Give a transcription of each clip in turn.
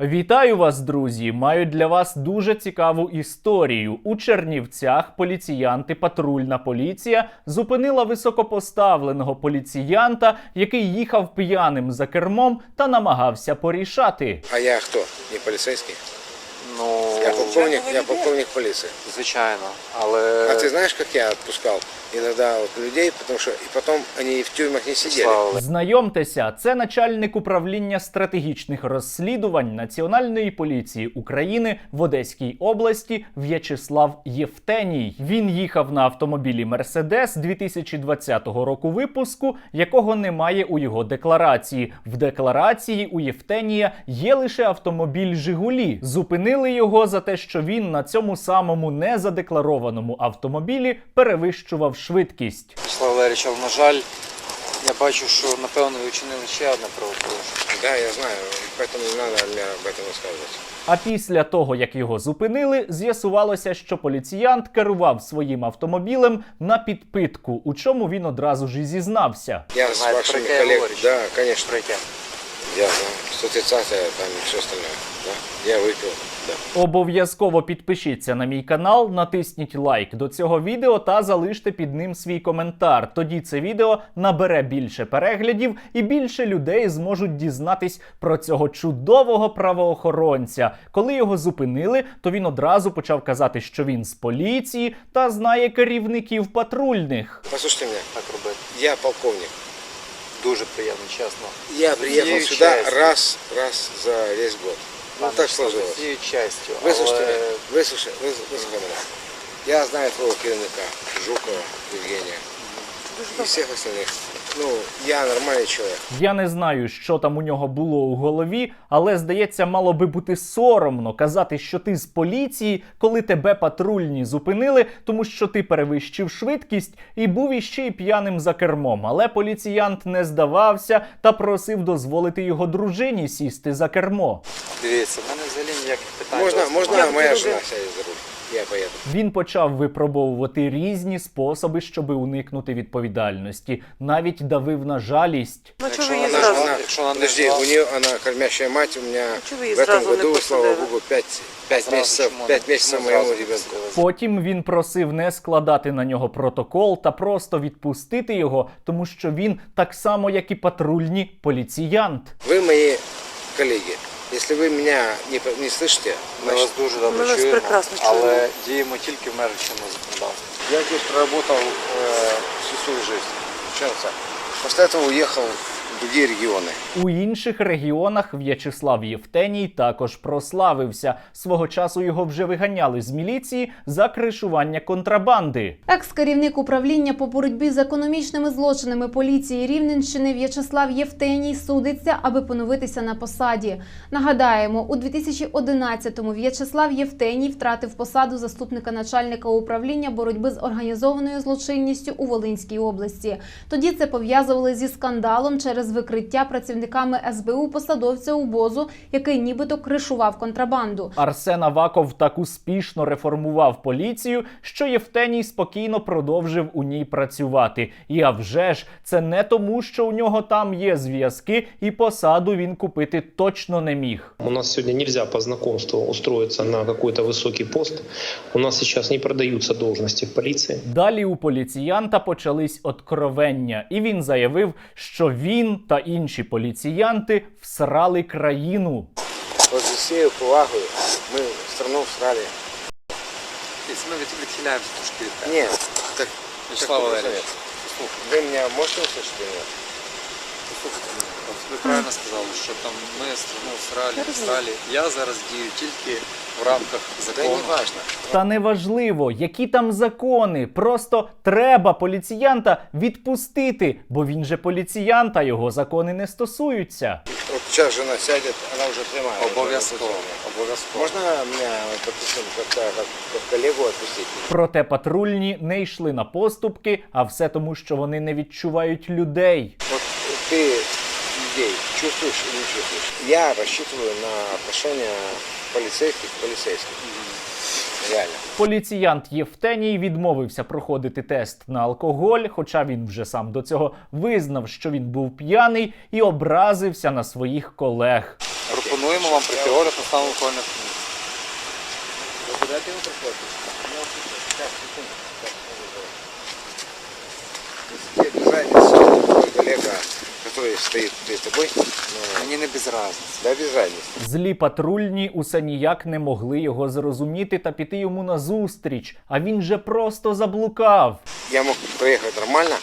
Вітаю вас, друзі! Маю для вас дуже цікаву історію. У Чернівцях поліціянти, патрульна поліція зупинила високопоставленого поліціянта, який їхав п'яним за кермом та намагався порішати. А я хто? Не поліцейський? Ну, Я полковник, я полковник поліції. звичайно, але А ты знаешь, как я отпускал иногда вот людей, потому что и потом они в тюрьмах не сидели. слава Знайомтеся, це начальник управління стратегічних розслідувань Національної поліції України в Одеській області В'ячеслав Євтеній. Він їхав на автомобілі Мерседес 2020 року випуску, якого немає у його декларації. В декларації у Євтенія є лише автомобіль Жигулі. Зупинили його за те, що він на цьому самому незадекларованому автомобілі перевищував швидкість. Вячеслав Валерійович, але, на жаль, я бачу, що напевно ви вчинили ще одне правопорушення. Да, я знаю, поэтому не надо мне об этом рассказывать. А після того, як його зупинили, з'ясувалося, що поліціянт керував своїм автомобілем на підпитку, у чому він одразу ж і зізнався. Я Вы с знаете, вашими про какие коллегами, говоришь? да, конечно, Про яке? я знаю. 130 там и все остальное. Да. Я выпил, да. Обов'язково підпишіться на мій канал, натисніть лайк до цього відео та залиште під ним свій коментар. Тоді це відео набере більше переглядів і більше людей зможуть дізнатись про цього чудового правоохоронця. Коли його зупинили, то він одразу почав казати, що він з поліції та знає керівників патрульних. Послушайте меня, Так робити. я полковник. Дуже приємно, чесно. Я приехал Ей, сюда часть. раз, раз за весь год. Ну, Пане так Вячеславе, сложилось. з цією честю, Вислухайте але мене, вислухайте, вис- вислухайте мене. Я знаю твого керівника, Жукова Євгенія. І всіх остальних. Ну, я нормальний чоловік. Я не знаю, що там у нього було у голові, але здається, мало би бути соромно казати, що ти з поліції, коли тебе патрульні зупинили, тому що ти перевищив швидкість і був іще й п'яним за кермом. Але поліціянт не здавався та просив дозволити його дружині сісти за кермо. дивіться, в мене взагалі ніяких питань. до Можна, вас можна немає. моя жена сяде за руль? Я поїду. Він почав випробовувати різні способи, щоби уникнути відповідальності, навіть давив на жалість. Ну Якщо чого ви її вона- зразу? вона- якщо вона не подожди, знала- у нее, она кормящая мать, у меня чего вы ей в этом сразу не году, слава посадили? богу, 5, 5 Зразу месяцев, чому не- 5 месяцев чому моему зразу не ребенку. пустили? Потім він просив не складати на нього протокол та просто відпустити його, тому що він так само, як і патрульні, поліціянт. Вы мои коллеги. Если вы меня не, по- не слышите, Ми вас значит, дуже добре Ми вас чуємо, прекрасно чуємо. але діємо тільки в межах чинного законодавства. я здесь проработал э, всю свою жизнь. Учился. После этого уехал другие регионы. У інших регіонах В'ячеслав Євтеній також прославився. Свого часу його вже виганяли з міліції за кришування контрабанди. Екс-керівник управління по боротьбі з економічними злочинами поліції Рівненщини В'ячеслав Євтеній судиться, аби поновитися на посаді. Нагадаємо, у 2011-му В'ячеслав Євтеній втратив посаду заступника начальника управління боротьби з організованою злочинністю у Волинській області. Тоді це пов'язували зі скандалом через викриття працівниками СБУ посадовця УБОЗу, який нібито кришував контрабанду. Арсен Аваков так успішно реформував поліцію, що Євтеній спокійно продовжив у ній працювати. І а вже ж це не тому, що у нього там є зв'язки, і посаду він купити точно не міг. У нас сегодня нельзя по знакомству устроиться на какой-то высокий пост. У нас сейчас не продаются должности в полиции. Далі у поліціянта почались откровення, і він заявив, що він та інші поліціянти всрали країну. Вот за всею повагою мы страну всрали. Ми відхиляємося трошки від теми. Нет, так, Вячеслав так Валерійович, вы меня можете услышать или нет? послухайте мене. От Ви правильно сказали, що там ми страну всралі, всралі. Я зараз дію тільки в рамках закону. не важно. Та неважливо, які там закони. Просто треба поліціянта відпустити, бо він же поліціянт, а його закони не стосуються. Вот сейчас жена сядет, она уже прямая. Обов'язково. Обов'язково. Можно меня, вот, допустим, как, как, как коллегу? Проте патрульні не йшли на поступки, а все тому, що вони не відчувають людей. Вот ты людей чувствуешь или не чувствуешь? Я рассчитываю на отношения полицейских к полицейским. Реально. Поліціянт Євтеній відмовився проходити тест на алкоголь, хоча він вже сам до цього визнав, що він був п'яний і образився на своїх колег. Пропонуємо вам прийти огляд на стан алкогольних? Сейчас, секунду. Сейчас, секунду. Который стоит перед тобой, ну, Мені не без разниці. да, без разницы. Злі патрульні усе ніяк не могли його зрозуміти та піти йому назустріч. А він же просто заблукав. Я мог проехать нормально,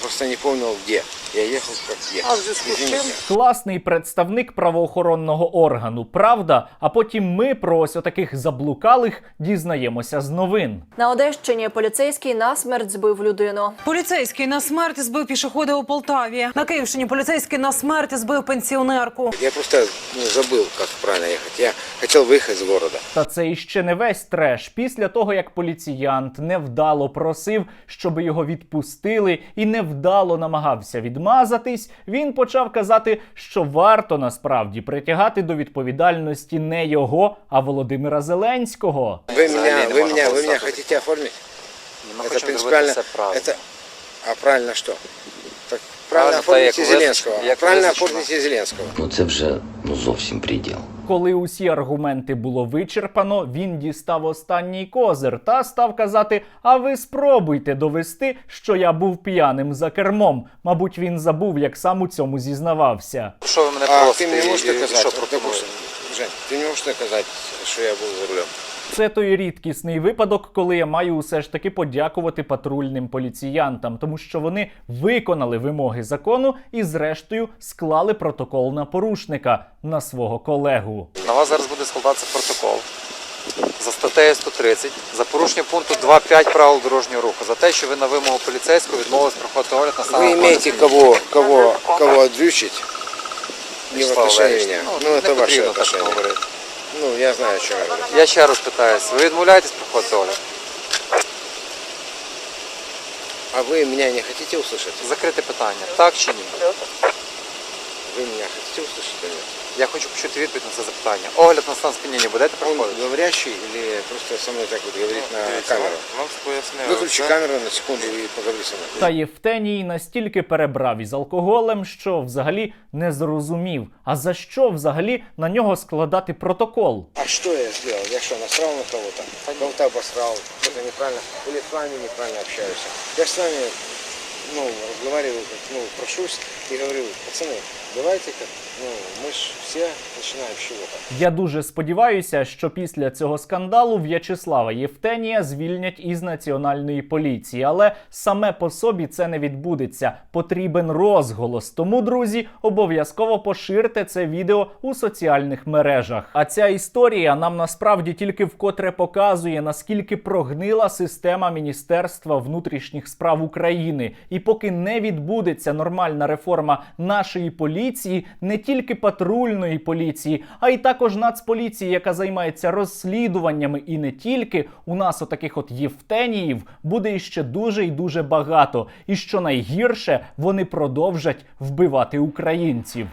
просто не помнил где. Я ехал как ехал. А в зв'язку з чим? Класний представник правоохоронного органу, правда? А потім ми про ось отаких заблукалих дізнаємося з новин. На Одещині поліцейський насмерть збив людину. Поліцейський на смерть збив пішохода у Полтаві. На Київщині поліцейський на смерть збив пенсіонерку. Я просто ну, забыл, как правильно ехать. Я хотел выехать из города. Та це іще не весь треш. Після того, як поліціянт невдало просив, щоб його відпустили, і невдало намагався відмазатись, він почав казати, що варто насправді притягати до відповідальності не його, а Володимира Зеленського. Вы Взагалі меня, не вы можна меня, вы меня писати. хотите оформить? Ми это хочемо принципиально. зробити все правильно. Это, а правильно что? Так правильно Правильно, оформите так, як Зеленского. визначено, як правильно визначено. оформите Зеленского. Ну це вже ну зовсім приділ. Коли усі аргументи було вичерпано, він дістав останній козир та став казати: А ви спробуйте довести, що я був п'яним за кермом. Мабуть, він забув, як сам у цьому зізнавався. Що ви мене А просите? ты мне можешь і- і доказать, що вот, пропонуєте? допустим, Жень, ты мне можешь доказать, что я был за рулем? Це той рідкісний випадок, коли я маю усе ж таки подякувати патрульним поліціянтам, тому що вони виконали вимоги закону і, зрештою, склали протокол на порушника на свого колегу. На вас зараз буде складатися протокол за статтею 130 за порушення пункту 2.5 правил дорожнього руху за те, що ви на вимогу поліцейського відмовились проходити огляд на алкогольних имеете сп'янінь. кого, кого, кого? Не в отношении Ну, Ну, не ваше потрібно так отношение. говорити. Ну, я знаю, что я говорю. Я ще раз питаюсь, ви відмовляєтесь проходити огляд? А вы меня не хотите услышать? Закрите питання, так чи ні? Вы меня хотите услышать или нет? Я хочу почути відповідь на це запитання. Огляд на стан сп'яніння будете проходити? говорящий или просто со мной так вот говорит на Дивіться, камеру? Вам пояснили. Выключи це. камеру на секунду и поговори со мной. Та Євтеній настільки перебрав із алкоголем, що взагалі не зрозумів, а за що взагалі на нього складати протокол. А что я сделал? Я что, насрал на кого-то? Кого-то обосрал? Что-то неправильно? Или с вами неправильно общаюсь? Я с вами, ну, разговариваю, как, ну, прошусь и говорю, пацаны, давайте-ка, ну, мы ж все начинаем с чего-то. Я дуже сподіваюся, що після цього скандалу В'ячеслава Євтенія звільнять із національної поліції, але саме по собі це не відбудеться. Потрібен розголос. Тому, друзі, обов'язково поширте це відео у соціальних мережах. А ця історія нам насправді тільки вкотре показує, наскільки прогнила система Міністерства внутрішніх справ України. І поки не відбудеться нормальна реформа нашої поліції, не тільки патрульної поліції, а й також нацполіції, яка займається розслідуваннями, і не тільки у нас отаких от євтеніїв буде іще дуже і дуже багато. І що найгірше, вони продовжать вбивати українців.